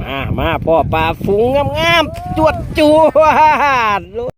มา มาพ่อปลาฝูงงามๆจวดจวด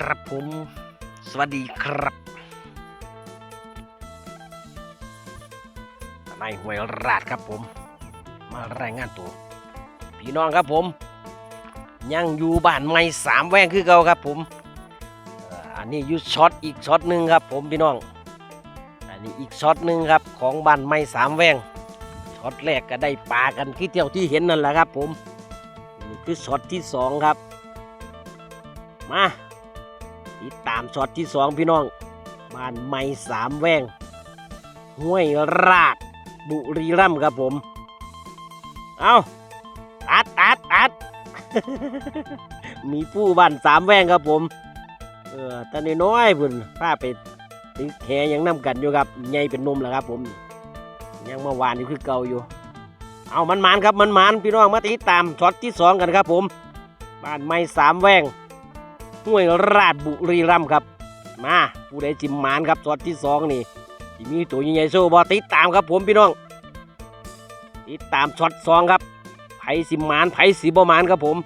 ครับผม สวัสดีครับนายหวยราดครับผม มารายงานตัว พี่น้องครับผม ยังอยู่บ้านไม่สามแวงคือเก่าครับผม อันนี้อยูช็อตอีกช็อตหนึ่งครับผมพี่น้อง อันนี้อีกช็อตหนึ่งครับของบ้านไม่สามแวงช็อตแรกก็ได้ปลากันที่เที่ยวที่เห็นนั่นแหละครับผมนี่คือช็อตที่สองครับ มา ติดตามช็อตที่สองพี่น้อง บ้านไม่สามแวงห้วยราดบุรีรัมย์ครับผม เอาตัดตัดตัดมีผู้บ้านสามแวงครับผม เออตอนนี้น้อยๆพุ่นพาไปตึกแหยังนํกันอยู่ครับใหญ่เป็นนมแล้วครับผม ยังเมื่อวานนี่คือเก่าอยู่ เอามันมานครับมันมานพี่น้องมาติดตามช็อตที่สองกันครับผม บ้านไม้สามแวง ห้วยราชบุรีรัมครับ มาผู้ใดจิมมานครับช็อตที่สองนี่ที่มีตัวใหญ่โซ่บอติดตามครับผมพี่น้องติดตามช็อตสองครับไผสิมานไผสีบอมานครับผม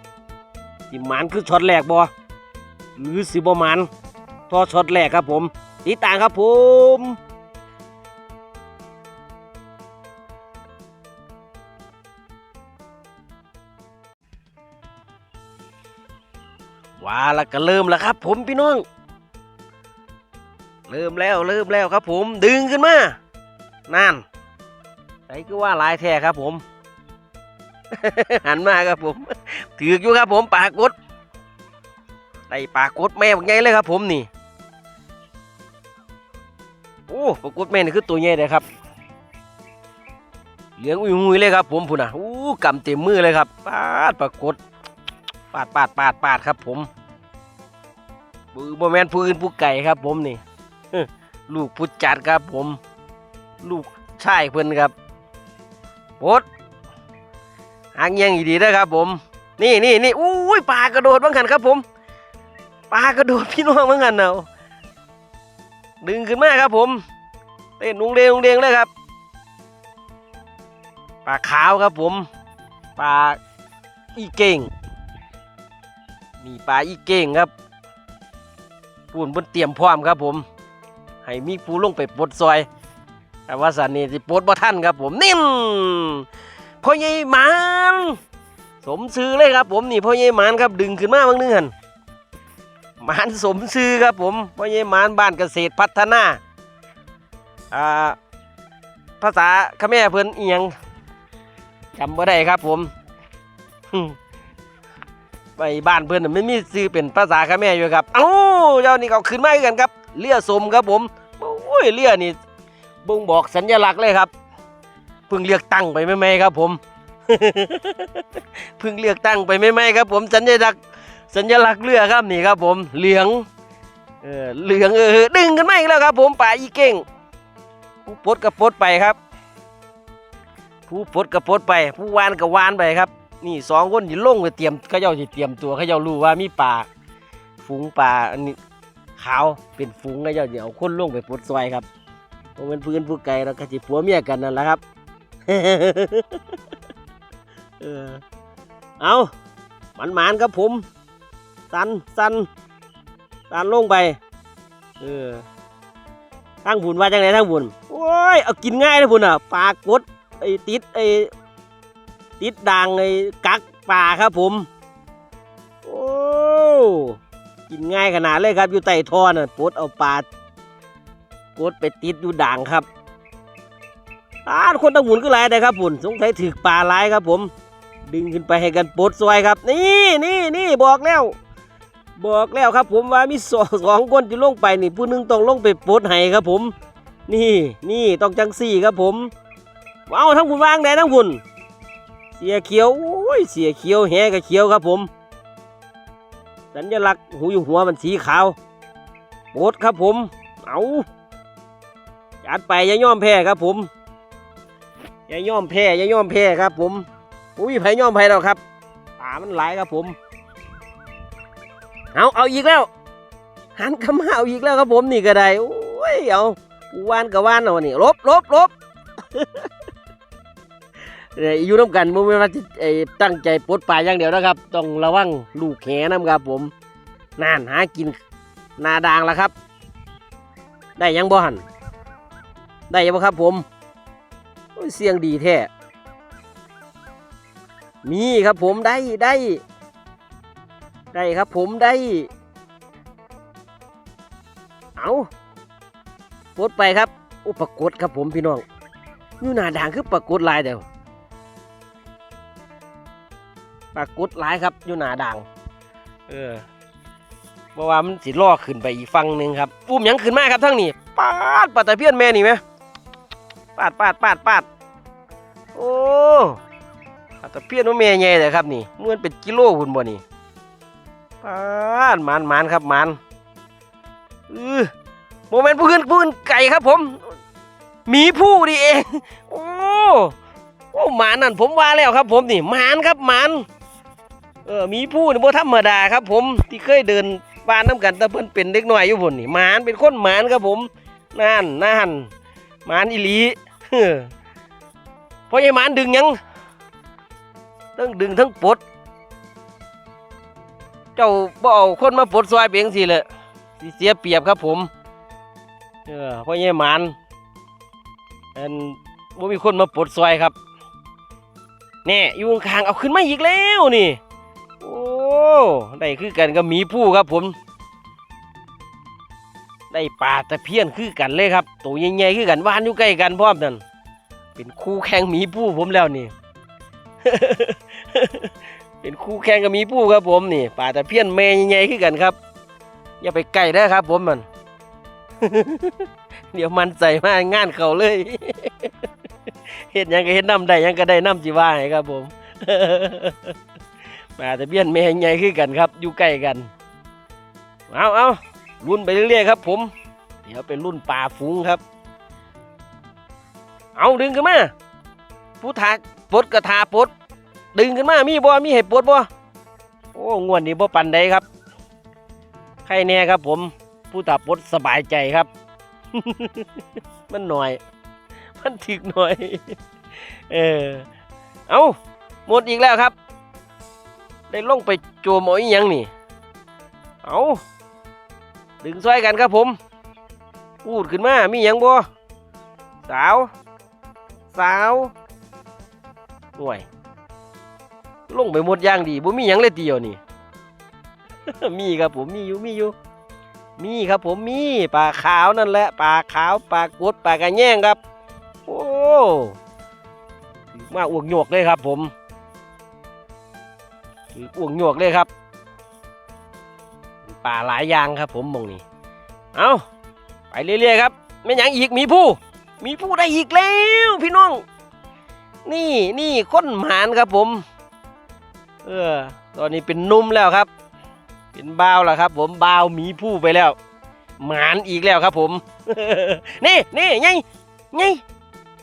สิมานคือช็อตแรกบอหรือสีบอมานทอช็อตแรกครับผมติดตามครับผม ว่าแล้วก็เริ่มแล้วครับ ผมพี่น้อง เริ่มแล้วเริ่มแล้วครับ ผมดึงขึ้นมานั่นไอ้ก็ว่าลายแท้ครับผม หันมาครับผม ถืออยู่ครับผมปากกดไอ้ปากกดแม่บอกไงเลยครับ ผมนี่โอ้ปากกดแม่นี่คือตัวใหญ่เลยครับเหลืองอุ้ยหุยเลยครับ ผมพุ่นอะอู้กำเต็มมือเลยครับปาดปลากด ปาดปาดปาดปาดครับผมบือบ่แมนผู้อื่นผู้ไก่ครับ ผมนี่ลูกผู้จัดครับผม ลูกชายเพิ่อนครับโพดหางเงียงอีดีนะครับผม นี่นี่นี่อุ้ยปลากระโดดบ้างกันครับผมปลากระโดดพี่น้องบ้างกันเนาดึงขึ้นมาครับผมเต้นนุงเดงนุงเดงเลยครับปลาขาวครับผมปลาอีเก่ง มีปลาอีเก่งครับปูนบนเตรียมพร้อมครับผม ให้มีผู้ลงไปปลดซอย แต่ว่าสันนี่สิปลดบ่ท่านครับผมนิ่มพ่อใหญ่หมานสมซื้อเลยครับผมนี่พ่อใหญ่หมานครับดึงขึ้นมาบางนึงหันหมานสมซื้อครับผมพ่อใหญ่หมานบ้านเกษตรพัฒนาอ่าภาษาเขมรเพิ่นเอียงจำบ่ได้ครับผม ไปบ้านเพื่อนน่ะไม่มีซื้อเป็นภาษาเขมรอยู่ครับเอ้าเจ้านี่เขาขึ้นมาอีกกันครับเลี่ยสมครับผมโอ้ยเลี่ยนี่บ่งบอกสัญลักษณ์เลยครับเพิ่งเลือกตั้งไปไม่ไหมครับผมเพิ่งเลือกตั้งไปไม่ไหมครับ ผมสัญลักษณ์สัญลักษณ์เรือครับนี่ครับ ผมเหลืองเออเหลืองเออดึงกันไมาอีกแล้วครับ ผมป่าอีเก่งผู้ปดกับปดไปครับ ผู้ปดกับปดไป ผู้วานกับวานไปครับ นี่สองคนที่ลงไปเตรียมเขาเจ้าสิเตรียมตัวเขาเจ้ารู้ว่ามีป่าฝูงป่าอันนี้ขาวเป็นฝูงเขาเจ้าเดี๋ยวคนลงไปปลดซอยครับเพราะมันพื้นผู้ไกลแล้วก็สิผัวเมียกันนั่นแหละครับเออเอามันหมานครับผม สันสันสันลงไป เออทั้งบุญว่าจังไดทั้งบุญโอ้ย เอากินง่ายนะบุญอะปลากดไอ้ติดไอ้ ติดด่างไอ้กักปลาครับผม โอ้กินง่ายขนาดเลยครับ อยู่ใต้ท่อน่ะปดเอาปลากดไปติดอยู่ด่างครับอาคนทั้งบุญก็หลายได้ครับบุญสงสัยถือปลาหลายครับผม ดึงขึ้นไปให้กันปดซอยครับ นี่นี่นี่บอกแล้ว บอกแล้วครับผมว่ามีสองสองคนจะลงไปนี่ผู้นึงต้องลงไปปดให้ครับผม นี่นี่ต้องจังสี่ครับผมเอาทั้งบุญวางแดทั้งบุญ เสียเขียวโอ้ยเสียเขียวแหกับเขียวครับผม สัญลักษณ์หูอยู่หัวมันสีขาวปลดครับผม เอาจัดไปอย่าย่อมแพ้ครับผมอย่าย่อมแพ้อย่าย่อมแพ้ครับผมอุ้ยไผย่อมไผแล้วครับป่ามันหลายครับผม เอาเอาอีกแล้ว หันกำมาเอาอีกแล้วครับผมนี่ก็ได้โอ้ยเอาวานกับวานเอานี่ลบลบลบ อยอยู่น้ำกันบ่แม่นว่าจะไอ้ตั้งใจปลดปลาอย่างเดียวนะครับ ต้องระวังลูกแหน้ำครับ ผมนั่นหากินนาดางแล้วครับ ได้ยังบ่หันได้ยังบ่ครับ ผมเสียงดีแท้มีครับผมได้ได้ ได้ครับผมได้ เอาปลดไปครับ อุปรากฏครับผมพี่น้องอยู่หน้าด่างคือปรากฏลายเดียว ปากฏหลายครับอยู่หนาด่าง เออเพราะว่ามันสิล่อขึ้นไปอีกฝั่งหนึ่งครับปุ้มยังขึ้นมาครับทั้งนี้ปาดปาดตะเพียนแม่นี่ไหมปาดปาดปาดปาดโอ้ปาดตะเพียนว่าแม่ใหญ่เลยครับนี่เมื่อนเป็นกิโลหุ่นบ่นี่ปานมันมันครับมันเออโมเมนต์ผู้อื่นผู้อื่นไก่ครับผมหมีผู้นี่เองโอ้โอ้หมานั่นผมว่าแล้วครับผมนี่หมานครับหมัน เออมีผู้นี่บ่ธรรมดาครับ ผมที่เคยเดินบ้านน้ำกันแต่เพิ่นเป็นเด็กน้อยอยู่พุ่นนี่หมานเป็นคนหมานครับผมนั่นนั่นหมานอีหลีเพราะไอ้หมานดึงยังทั้งดึงทั้งปด เจ้าบ่เอาคนมาปดซอยเปียงสิเลยสิเสียเปรียบครับผม เออเพ่อใหญ่หมานอันบ่มีคนมาปดซอยครับแน่อยู่ข้างเอาขึ้นมาอีกแล้วนี่ โอ้ได้คือกันกับหมีผู้ครับผม ได้ปลาตะเพียนคือกันเลยครับตัวใหญ่ๆคือกันวานอยู่ใกล้กันพร้อมนั่นเป็นคู่แข่งหมีผู้ผมแล้วนี่ เป็นคู่แข่งกับหมีผู้ครับผมนี่ป่าตะเพียนแม่ใหญ่ๆขึ้นกันครับ อย่าไปใกล้ได้ครับ ผมมัน เดี๋ยวมันใส่มางานเขาเลยเห็นยังก็เห็นน้ำได้ยังก็ได้น้ำจีว่าให้ครับผม ป่าตะเพียนแม่ใหญ่ขึ้นกันครับ อยู่ใกล้กัน เอาเอารุ่นไปเรื่อยๆครับ ผม เดี๋ยวเป็นรุ่นป่าฝูงครับ เอาดึงขึ้นมาผู้ทาปดกระทาปดดึงขึ้นมามีบ่มีเห็บปดบ่โอ้งวนนี้บ่ปันใดครับใครแน่ครับ ผม ผู้ตับปดสบายใจครับ มันหน่อย มันถึกหน่อย เออเอาหมดอีกแล้วครับ ได้ลงไปโจมเอาอีหยังนี่ เอาดึงซอยกันครับผม พูดขึ้นมา มีหยังบ่สาว สาวหน่วย ลงไปหมดอย่างดีบ่มีหยังเลยเดียวนี่ มีครับผม มีอยู่ มีอยู่ มีครับผม มีปลาขาวนั่นแหละ ปลาขาว ปลากดปลากระแยงครับ โอ้ มาอ้วกโยกเลยครับผม ถืออ้วกโยกเลยครับปลาหลายอย่างครับ ผมมองนี่เอาไปเรื่อยๆครับไม่ยังอีกมีผู้ มีผู้ได้อีกแล้วพี่น้อง นี่นี่ค้นหมานครับผม เออ ตอนนี้เป็นนุ่มแล้วครับ เป็นบ่าวแล้วครับ ผมบ่าวมีผู้ไปแล้ว หมานอีกแล้วครับ ผม นี่นี่ไงไง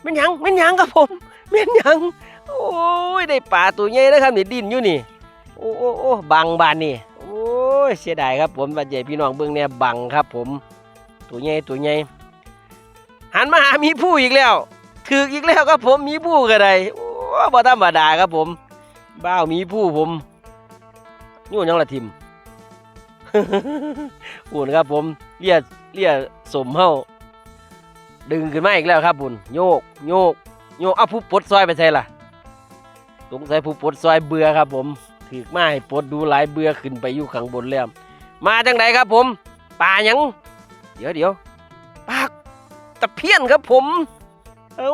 แม่นยังแม่นยังครับผมแม่นยังโอ้ยได้ปลาตัวใหญ่นะครับนี่ดินอยู่นี่ โอ้โอ้โอ้บังบานนี่โอ้ยเสียดายครับผมบัดใหญ่พี่น้องเบิ่งเนี่ยบังครับ ผมตัวใหญ่ตัวใหญ่หันมาหามีผู้อีกแล้วถืออีกแล้วครับผมมีผู้ก็ได้โอ้บ่ธรรมดาครับผมบ้าวมีผู้ผมโยนยังละทิมอุ่นครับผมเรียเลียสมเฮาดึงขึ้นมาอีกแล้วครับบุญโยกโยกโยกเอาผู้ปดซอยไปใช่ล่ะสงสัยผู้ปดซอยเบื่อครับผม ถือมาให้ปลดดูหลายเบื่อขึ้นไปอยู่ข้างบนแล้วมาจังไหนครับผมป่าหยัง เดี๋ยวเดี๋ยวปากตะเพียนครับผมเอ้า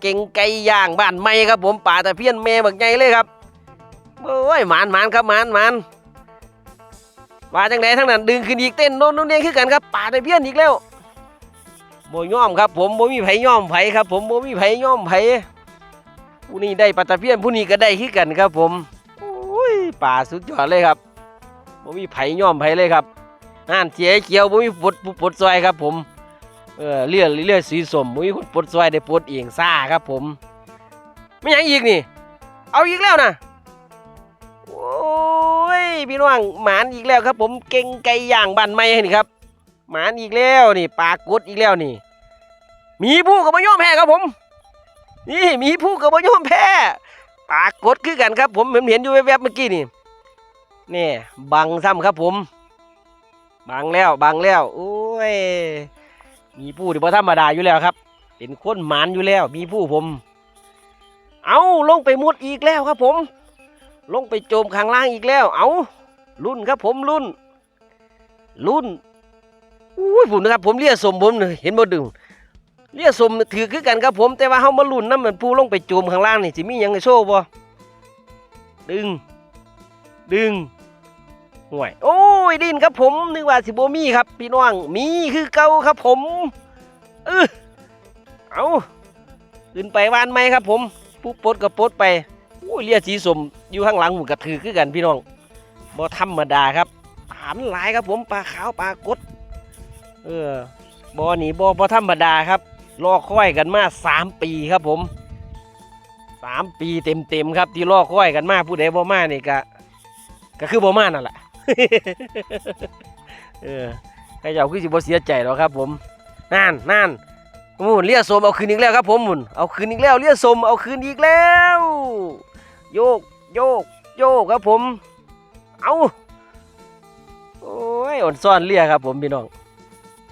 เก่งไก่ย่างบ้านไม่ครับผมป่าตะเพียนแม่บักใหญ่เลยครับโอ้ยหมานหมานครับหมานหมานว่าจังไหนทั้งนั้นดึงขึ้นอีกเต้นโน่นโน่นเนียคือกันครับป่าตะเพียนอีกแล้วโบย่อมครับผมโบมีไผย่อมไผครับ ผมโบมีไผย่อมไผผู้นี้ได้ปลาตะเพียนผู้นี้ก็ได้คือกันครับผม ป่าสุดยอดเลยครับโบมีไผ่ย่อมไผ่เลยครับห่านเสียเขียวโบมีปดปดซอยครับ ผมเออเลือดเลือดสีสมมุ้ยคนปดซอยได้ปดเองซ่าครับ ผมไม่ยังอีกนี่ เอาอีกแล้วนะโอ้ยพี่น้องหมานอีกแล้วครับ ผมเก่งไก่ย่างบ้านไม้นี่ครับ หมานอีกแล้วนี่ปลากดอีกแล้วนี่ มีผู้กับมาย่อมแพ้ครับผม นี่มีผู้กับมาย่อมแพ้ ปลากดคือกันครับ ผมผมเห็นอยู่แวบๆเมื่อกี้นี่นี่บังซ้ำครับผม บังแล้วบังแล้วโอ้ยมีผู้ที่บ่ธรรมดาอยู่แล้วครับ เป็นคนหมานอยู่แล้ว มีผู้ผม เอาลงไปมุดอีกแล้วครับผม ลงไปโจมข้างล่างอีกแล้ว เอารุ่นครับผมรุ่น รุ่นอุ้ยผมนะครับ ผมเรียกสมผมเนี่ยเห็นบ่ดึง เรียสมถือคือกันครับผม แต่ว่าเฮามารุ่นน้ำเหมือนผู้ลงไปโจมข้างล่างนี่สิมีหยังให้โชว์บ่ดึง ดึงห่วยโอ้ยดินครับผมนึกว่าสิบมีครับ พี่น้องมีคือเก่าครับผมเออเอาขึ้นไปวานไหมครับผมผู้ปดกับปดไปโอ้ยเลียสีสมอยู่ข้างหลังหมูกระถือคือกันพี่น้องบ่ธรรมดาครับปลานหลายครับผมปลาขาวปลากดเออบ่อนี่บ่บ่ธรรมดาครับ รอคอยกันมาสามปีครับผมสามปีเต็มๆครับที่รอคอยกันมาผู้ใดบ่มานี่ก็ก็คือบ่มานั่นแหละเออใครจะเอาคือสิบ่เสียใจหรอกครับ ผมนั่นนั่นมุนเลี้ยสมเอาคืนอีกแล้วครับผมมุนเอาคืนอีกแล้วเลี้ยสมเอาคืนอีกแล้ว โยกโยกโยกครับผม เอาโอ้ยอ่อนซ่อนเลี้ยครับ ผมพี่น้อง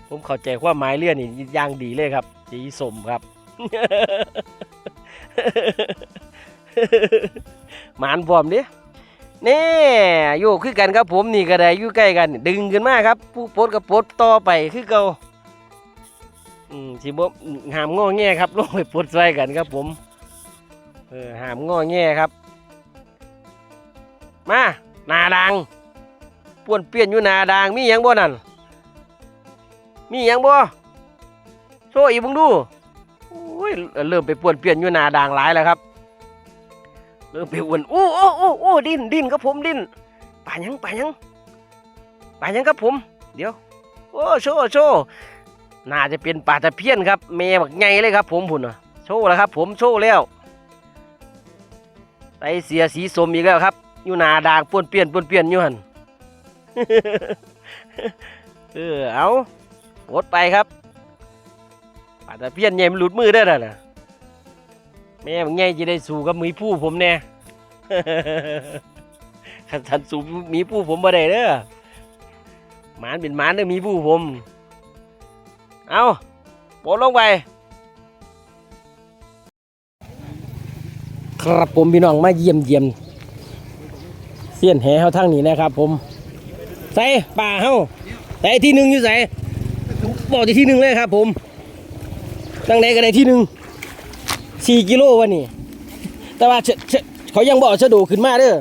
ผมเข้าใจความหมายเลี้ยนี่ย่างดีเลยครับ สีสมครับหมานพร้อมดินี่อยู่คือกันครับผมนี่ก็ได้อยู่ใกล้กัน ดึงขึ้นมากครับผู้ปลดกับปลดต่อไปคือเก่าอืมสิบ่หามงอแงครับลงไปปลดใส่กันครับผมเออหามงอแงครับ มานาดังป้วนเปี้ยนอยู่นาดังมีหยังบ่นั่นมีหยังบ่ โชว์อีกบิ่งดูโอ้ยเริ่มไปป้วนเปี้ยนอยู่หนาดังหลายแล้วครับ เริ่มไปอ้วนโอ้โอ้โอ้โอ้ดิ้นดิ้นครับผมดิ้นป่ายังป่ายังป่ายังครับผม เดี๋ยว โอ้โชว์โชว์น่าจะเป็นป่าตะเพียนครับแม่บักไงเลยครับผมพุ่นน่ะโชว์แล้วครับ ผมโชว์แล้วไตเสียสีสมอีกแล้วครับอยู่หนาด่างป้วนเปี้ยนป้วนเปี้ยนอยู่หันเออเอาปลดไปครับ ป่าตะเพียนใหญ่มันหลุดมือได้แล้วนะแม่มึงไงจะได้สู้กับมีผู้ผมแน่ขันสันสู้มีผู้ผมบ่ได้เด้อหมานเป็นหมานเด้อมีผู้ผม เอาโปลดลงไปครับผมพี่น้องมาเยี่ยมเยี่ยมเสี้ยนแหเฮาทั้งนี้นะครับ ผมใส่ป่าเฮาใส่ที่หนึ่งอยู่ใส่บอกที่ที่หนึ่งเลยครับ ผม ตั้งไหนก็ได้ที่หนึ่งสี่กิโลวะนี่ แต่ว่าเชเชเขายังบอกชะโดขึ้นมาเด้อ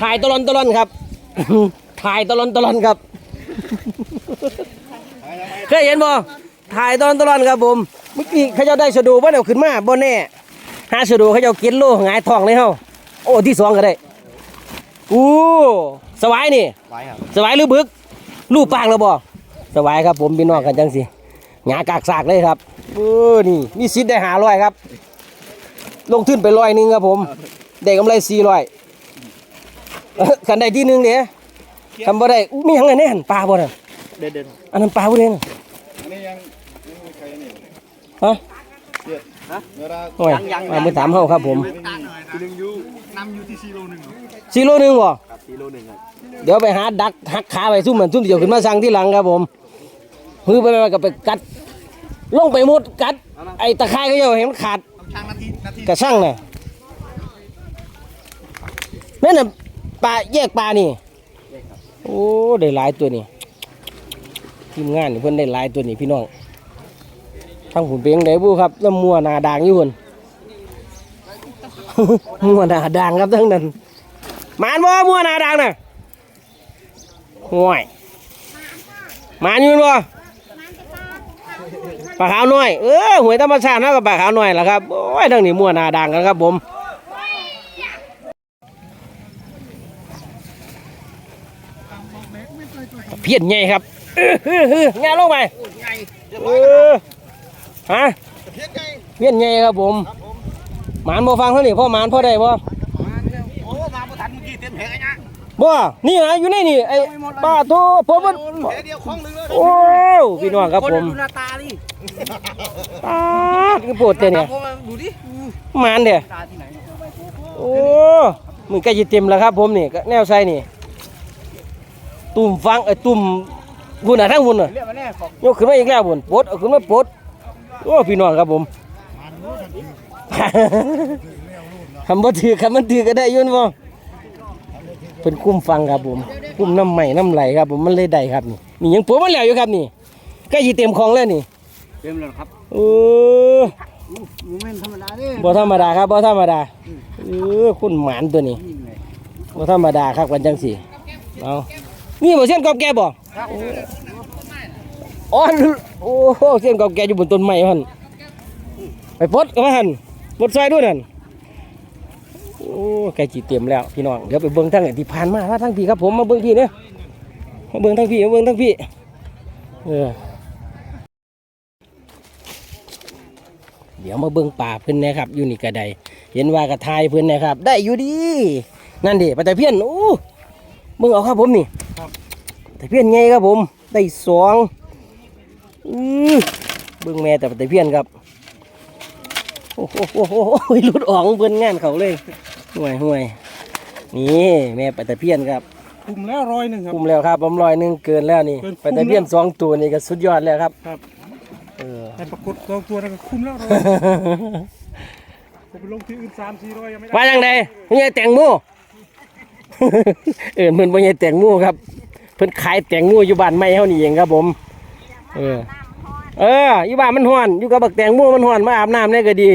ถ่ายตลอนตลอนครับ ถ่ายตลอนตลอนครับเคยเห็นบ่ถ่ายตลอนตลอนครับผมเมื่อกี้เขาเจะได้ชะโดว่าเดี๋ยวขึ้นมาบ่แน่หาชะโดเขาเจะกินโลหงายท้องเลยเฮาโอ้ที่สองก็ได้อู้สวายนี่ไว้ครับสวายหรือบึกลูกปากแล้วบ่สวายครับผมพี่น้องกันจังสิ หงากากสากเลยครับเออนี่มีสิทธิ์ได้หาร้อยครับ ลงทุนไปร้อยหนึ่งครับผมได้กำไรสี่ร้อยขันได้ที่หนึ่งเดี๋ยวทำบ่ได้อู้มีหยังไงเนี่ยปลาบ่น่ะเด็ดเด็ดอันนั้นปลาบ่เด่นอันนี้ยังยังมีใครนี่ฮะเลือดโอ้ยเอามือถามเฮาครับผมทีนึงอยู่นำอยู่ที่ซีโร่หนึ่งสี่โลหนึงบ่ครับซีโร่หนึ่งครับเดี๋ยวไปหาดักหักขาไปซุ่มเหมือนซุ่มเดียวขึ้นมาสั่งที่หลังครับผมมือไปไปกับไปกัด ลงไปมุดกัด ไอ้ตะไคร้ก็ยังเห็นมันขาดต้องช่างนาทีนาทีกระช่างน่ะนั่นน่ะปลาแยกปลานี่โอ้ได้หลายตัวนี่ทีมงานนี่เพิ่นได้หลายตัวนี่พี่น้องทั้งผุนเปียงได้บูครับแล้วมัวหนาด่างอยู่คนมัวหนาด่างครับทั้งนั้นหมานบ่มัวหนาด่างน่ะห่วยหมานอยู่บ่ ปลาขาวน้อยเออหวยธรรมชาตินะกับปลาขาวน้อยแล่ะครับโอ้ยทั้งนี้มั่วหนาด่างกันครับผมเพี้ยนใหญ่ครับเออเออเอองานลงไปเออฮะเพี้ยนไงเพี้ยนใหญ่ครับผมหมานบ่ฟังเขานี่พ่อหมานพ่อได้บ่โอ้มาบ่ทันเมื่อกี้เต็มแผงนะบ่นี่นะอยู่ในนี่ไอ้ป้าโตผมมันโอ้พี่น้องครับผมดูหน้าตาดิ ป้าดคือโปรดเตเนี่ยดูดิหมานเด้ตาที่ไหนโอ้มือใกล้จะเต็มแล้วครับผมนี่ก็แนวใส่นี่ ตุ่มฟังไอ้ยตุ่มบุญน่ะทั้งบุญน่ะเรียกมาแน่บอกยกขึ้นมาอีกแล้วบุญปลดเอาขึ้นมาปลดโอ้พี่น้องครับผมคำว่าถือคำมันถือก็ได้อยุ่นบ่เป็นกุ้มฟังครับผมกุ้มน้ำใหม่น้ำไหลครับผมมันเลยได้ครับนี่นี่ยังปลดมันแล้วอยู่ครับนี่ใกล้จะเต็มของแล้วนี่ เต็มแล้วครับโอ้โมเมนต์ธรรมดาดิบ่ธรรมดาครับบ่ธรรมดาเออคุณหมานตัวนี้บ่ธรรมดาครับกันจังสิเอานี่บ่เส้นกอบแก่บ่อ๋อโอ้โหเส้นกอบแก่อยู่บนต้นไม้หั่นไปปลดเอามาหั่นปลดซอยด้วยนั่นโอ้ใกล้สิเต็มแล้วพี่น้องเดี๋ยวไปเบิ่งทางไหนที่ผ่านมาว่าทางพี่ครับผมมาเบิ่งพี่เนี่ยมาเบิ่งทางพี่มาเบิ่งทางพี่เออ เดี๋ยวมาเบิ่งป่าเพิ่นนะครับอยู่นี่กระไดเห็นว่ากระทายเพิ่นนะครับ ได้อยู่ดี นั่นดิปลาตะเพียนโอ้เบิ่งเอาครับผมนี่ตะเพียนไงครับผม ได้สองอือเบิ่งแม่แต่ปลาตะเพียนครับโอ้โหโอ้โหโอ้โหหลุดออกเพิ่นงานเขาเลยห่วยห่วยนี่แม่ปลาตะเพียนครับคุมแล้วร้อยหนึ่งครับคุมแล้วครับผมลอยหนึงเกินแล้วนี่เกินคุมปลาตะเพียนสองตัวนี่ก็สุดยอดแล้วครับครับเออ แต่ปรากฏสองตัวนั้นก็คุมแล้วร้อยผมไปลงที่อื่นสามสี่ร้อยยังไม่ได้ว่าจังไดพ่อใหญ่แตงโมเออเพิ่นพ่อใหญ่แตงโมครับ เพิ่นขายแตงโมอยู่บ้านไม่เฮานี่เองครับผม เออ เอออยู่บ้านมันฮ้อนอยู่กับบักแตงโมมันฮ้อนมาอาบน้ำเนี่ยก็ดี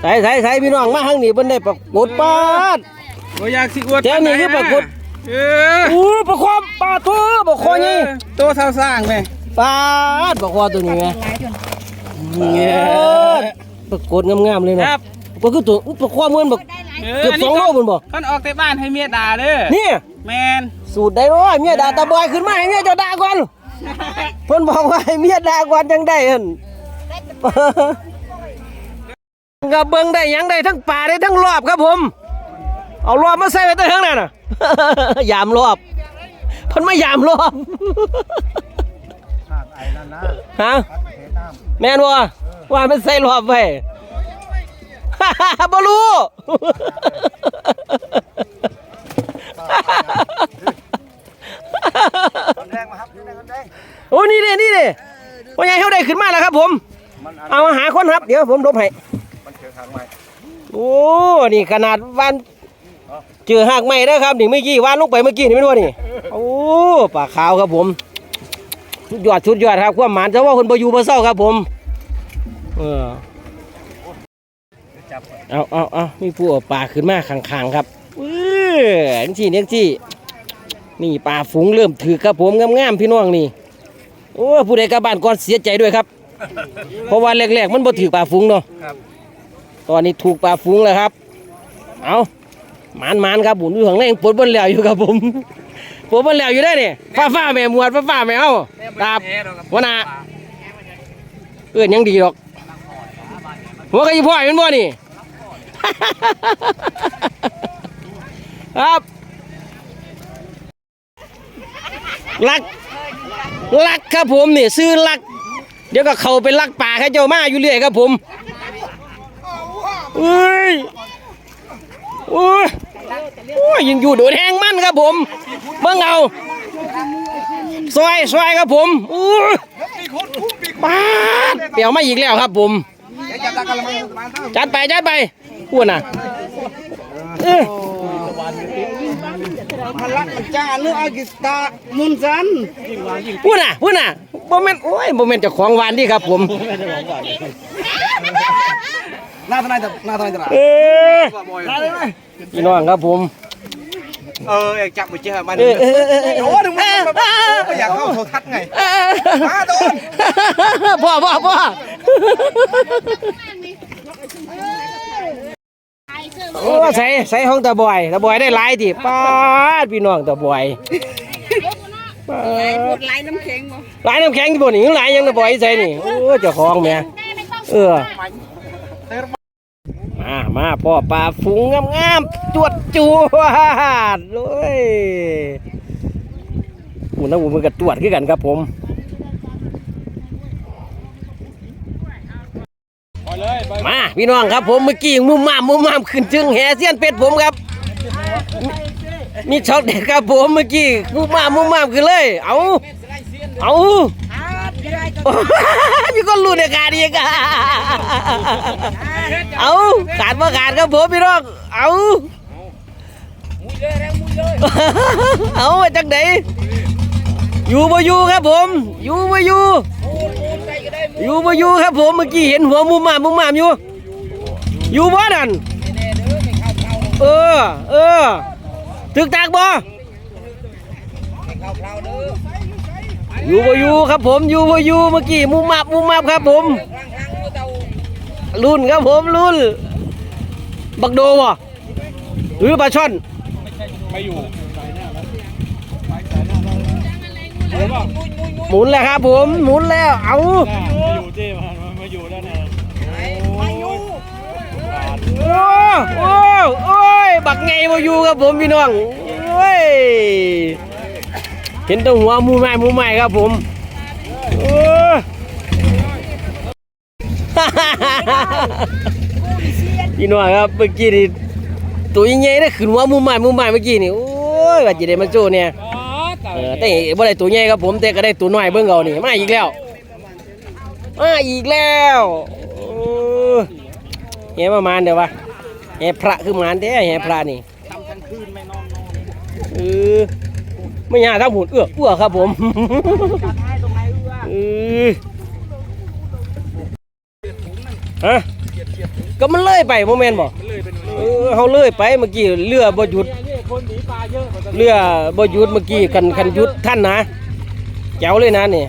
ใส่ใส่ใส่พี่น้องมาทางนี้เพิ่นได้ปรากฏปาดโอ้ยอยากสิอวดแถวนี้คือปรากฏ เอออู้ปลาความปลาทูปลาคอนี่ตัวเท่าสร้างไหมปาดปลาคอตัวนี้ไงเนี่ยปรากฏงามๆเลยนะครับก็คือตัวอุ๊ยปลาคอเหมือนแบบเกือบสองโลบนบ่ท่านออกแต่บ้านให้เมียด่าเด้อนี่แมนสูตรได้ร้อยเมียด่าตาบอยขึ้นมาให้เมียเจะด่าก่อนเพิ่นบอกว่าให้เมียด่าก่อนจังได้เห็นก็เบิ่งได้หยังได้ทั้งป่าได้ทั้งรอบครับผม เอารอบมาใส่ไว้ตั้งข้างนั้นน่ะ ยามรอบเพิ่นมายามรอบไอ้นั่นนะฮะเทน้แม่นบ่ว่ามันใส่รอบไว้ บ่รู้ำแดงมาครับแดงแดงโอ้นี่เด้นี่เด้ว่าไงเขาได้ขึ้นมาแล้วครับ ผม มันอันเอามาหาคนครับ เดี๋ยวผมดบให้มันเจอทางใหม่โอ้ นี่ขนาดวัน เจอหากไม้นะครับนี่เมื่อกี้วานลงไปเมื่อกี้นี่ไม่รู้ว่านี่โอ้ปลาขาวครับผมชุดยอดชุดยอดครับความหมานจะว่าคนบอยู่บ่เศร้าครับผมเออจับเอาเอาเอามีผู้เอาปลาขึ้นมาข้างๆครับเอออันที่นี่ที่นี่ปลาฝูงเริ่มถือครับผมงามๆพี่น้องนี่โอ้ผู้ใดกลับบ้านก่อนเสียใจด้วยครับ เพราะว่าแรกๆมันบ่ถือปลาฝูงเนาะครับตอนนี้ถูกปลาฝูงแล้วครับ เอา หมานมานครับบุญอยู่ข้างในยังปวดบนแล้วอยู่ครับผมปวดบนแล้วอยู่ได้เนี่ยฟ้าฟ้าแม่หมวดฟ้าฟ้าแม่เอาครับหัวนาเอื้อนยังดีหรอกหัวกระยิบพ่อยมันบ่นี่ครับลักลักครับผมนี่ซื้อลัก เดี๋ยวก็เขาไปลักป่าเขาเจ้ามาอยู่เรื่อยครับผมเอ้ยโอ้ย โอ้ยยังอยู่โดดแหงมันครับผมเบิ่งเอาซอยซอยครับผมโอ้ยปาดเปลี่ยวมาอีกแล้วครับผม จัดไปจัดไปพูดน่ะเอ้ยพลักจ้าเลือกอากิตามุนสันพูดน่ะพูดน่ะโมเมนต์โอ้ยโมเมนต์เจ้าของหวานดีครับผม หน้าทนายจะหน้าทนายจะเออพี่น้องครับผม เอออยากจับไปเจอมันเออเออเออเออโอ้ดึงมันไม่อยากเข้าโทรทัศน์ไงมาโดนพ่อพ่อพ่อโอ้ใส่ใส่ห้องตาบอยตาบอยได้หลายทีป้าดพี่น้องตาบอยปาดลายน้ำแข็งบ่หลายน้ำแข็งที่บ่นี่หลายยังตาบอยใส่นี่โอ้เจ้าของแม่เออ มามาพ่อปลาฝูงงามๆจวดจวดเลยอูน้ำอูมันก็จวดคือกันครับผมไปเลยไปมาพี่น้องครับผมเมื่อกี้มุมมามมุมมามขึ้นจึงแห่เสี้ยนเป็ดผมครับ มีมีช็อตเด็ดครับผมเมื่อกี้มุมมามมุมมามขึ้นเลย เอาเอา มีคนรู้ในการอีกอะเอาขาดบ่ขาดครับผมพี่น้อง เอาเอาไปจังไหนอยู่บ่อยู่ครับผม อยู่บ่อยู่ อยู่บ่อยู่ครับผมเมื่อกี้เห็นหัวมุมมามมุมมามอยู่ อยู่บ่นั่นเออ เออ ถึกตากบ่ อยู่บ่อยู่ครับผมอยู่บ่อยู่เมื่อกี้มุมมาบมุมมาบครับผมรุ่นครับผมรุ่น บักโดบ่หรือปลาช่อนไม่อยู่หมุนแล้วครับผมหมุนแล้วเอาอยู่ที่มันมาอยู่ด้านในโอ้โอ้โอ้ยบักไงบ่อยู่ครับผมพี่น้องโอ้ย เห็นแตัวหัวหมูไม้หมูไม้ครับผมโอ้พี่น้องครับเมื่อกี้นี่ตัวใหญ่ๆได้ขึ้นหัวหมูไม้หมูไม้เมื่อกี้นี่โอ้ยว่าจะได้มาโจเนี่ยอ๋อตายเออแต่บ่ได้ตัวใหญ่ครับผมแต่ก็ได้ตัวน้อยเบิ่งเอานี่มาอีกแล้วมาอีกแล้วเออแหประมาณเดี๋ยววะแหพระคือหมานแท้แหพระนี่เออ ไม่ยากครับหุ่นเอื้อเอื้อครับผมเออฮะก็มันเลยไปโมเมนต์บ่เออเขาเลยไปเมื่อกี้เรือบ่หยุดคนหนีปลาเยอะกว่าจะเรือบ่หยุดเมื่อกี้คันคันหยุดท่านนะแจ๋วเลยนะนี่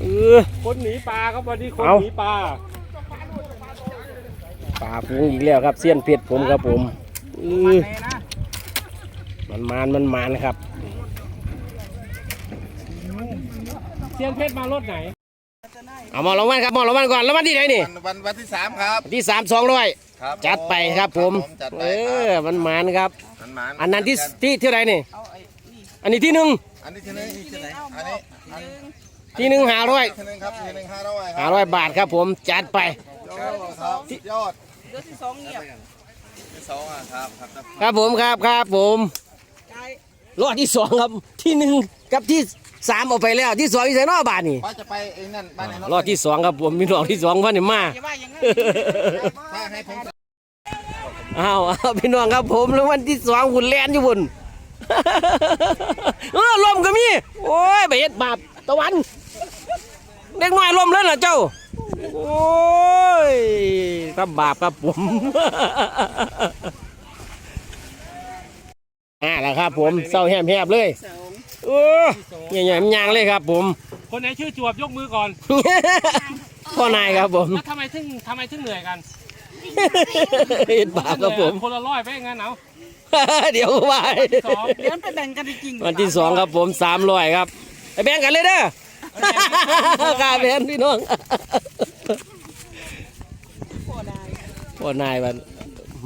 เออคนหนีปลาครับวันนี้คนเอาหนีปลาปลาฟูงอีกแล้วครับเสี้ยนเพชรผมครับผมเออ มันมานมันมานครับเซียนเพชรมารถไหน เอามาลงวันครับมาลงวันก่อนแล้ววันที่ไหนนี่วันวันวันที่สามครับ ที่สามสองร้อยครับจัดไปครับผม จัดไปเอคอรับมันมานครับ มันหมานอันนั้นที่ที่เท่าไหรนี่ อันนี้ที่หนึ่งอันนี้ที่หนึงที่ไหนอันนี้อันที่หนึ่งหาร้อยที่หนึงครับที่หนึงห้าร้อยคหารับร้อยบาทครับผมจัดไป ยอดครับสุดยอดเดือนที่สองเงียบที่สองอะครับครับ ครับผมครับครับผม รอบที่สองครับที่หนึ่งกับที่สามเอาไปแล้วที่สองที่ใส่นอกบาทนี่ว่าจะไปเองนั่นบ้านไหนรอบที่สองครับผมมีรอบที่สองวันนี้มาอย่าว่าอย่างนั้นถ้าให้ผมอ้าวอ้าวพี่น้องครับผมแล้ววันที่สองหุ่นแลนอยู่บนเออลมก็มีโอ้ยไปเฮ็ดบาปตะวันเด็กน้อยลมแล้วนะเจ้าโอ้ยทำบาปครับผมอ่าแล้วครับ ผมเศร้าแหบๆเลยโอ้ยใหญ่ๆมันยางเลยครับ ผม คนไหนชื่อจวบยกมือก่อนพ่อนายครับผมแล้วทำไมถึงทำไมถึงเหนื่อยกันเฮ็ดบาปครับผมคนละร้อยไปงั้นเอาเดี๋ยวไปสองเดี๋ยวไปแบ่งกันจริงๆวันที่สองครับผมสามร้อยครับไปแบ่งกันเลยเด้อกาแบ่งพี่น้องพ่อนายมัน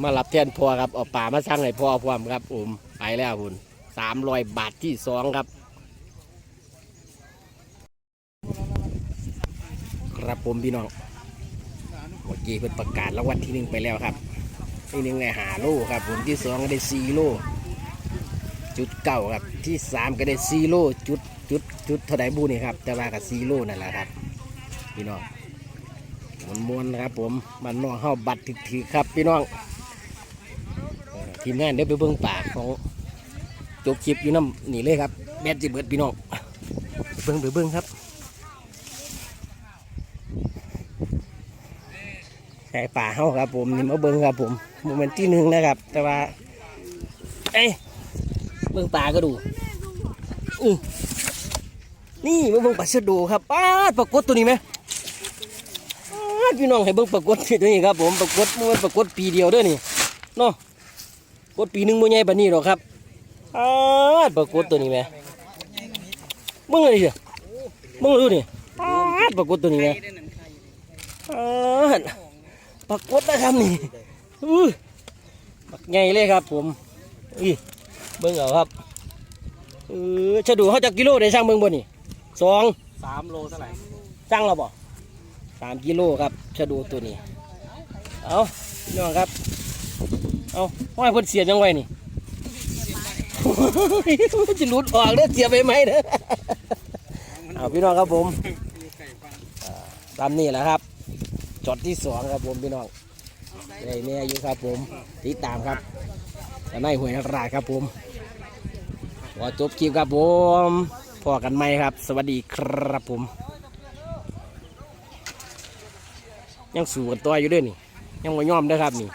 มารับแทนพ่อครับเอาป่ามาสั่งให้พ่อพร้อมครับผม ไปแล้วคุณสามร้อยบาทที่สองครับ ครับผมพี่น้องเมื่อกี้เพิ่งประกาศรางวัดที่หนึ่งไปแล้วครับที่หนึ่งได้หาโลครับผมที่สองก็ได้สี่โลจุดเก่าครับที่สามก็ได้สี่โลจุดจุดจุดเท่าไหร่บูนี่ครับ แต่ว่ากับสี่โลนั่นแหละครับ พี่น้องมวนมวนครับผมมันน้องเข้าบัตรถือครับ พี่น้องทีมงานเดี๋ยวไปเบิ้งปากของ จบคลิปอยู่น้ำนี่เลยครับแบดจิเบิดพี่น้องไปเบิ่งไปเบิ่งครับไก่ป่าเฮาครับผมนี่มาเบิ้งครับผมโมเมนต์ที่หนึ่งนะครับ แต่ว่า เอ้ยเบิ้งป่าก็ดูอื้อนี่มาเบิ้งปลาเสะโดูครับป้าดปรากฏตัวนี้ไหมป้าดพี่น้องให้เบิ้งปรากฏตัวนี้ครับผมปรากฏมันปรากฏปีเดียวเด้อนี่เนาะปรากฏปีหนึ่งโมใหญ่ปานนี้หรอกครับ ป้าดปรากฏตัวนี้ไหมเบิ้งอะไรเถอะเบิ้งดูนี่ป้าดปรากฏตัวนี้ไหมได้นั่นใครอ่าปรากฏนะครับนี่อื้อปักใหญ่เลยครับ ผมอีเบิ้งเอาครับเออชะดูเขาจะกิโลได้ช่างเบิ้งบนนี่สองสามโลเท่าไหร่ช่างเราบ่สามกิโลครับชะดูตัวนี้เอาพี่น้องครับเอาห้อยเพ่นเสียบยังไงนี่มัน จะหลุดออกเด้อเสียบไปไหมเด้อเอาพี่น้องครับผมตามนี่แหละครับจอดที่สองครับผมพี่น้องได้แม่อยู่ครับผมติดตามครับจะในหวยราชครับผมขอจบคลิปครับผมพอกันไหมครับ สวัสดีครับผม ยังสู่กันตัวอยู่ด้วยนี่ ยังไม่ยอมเด้ครับนี่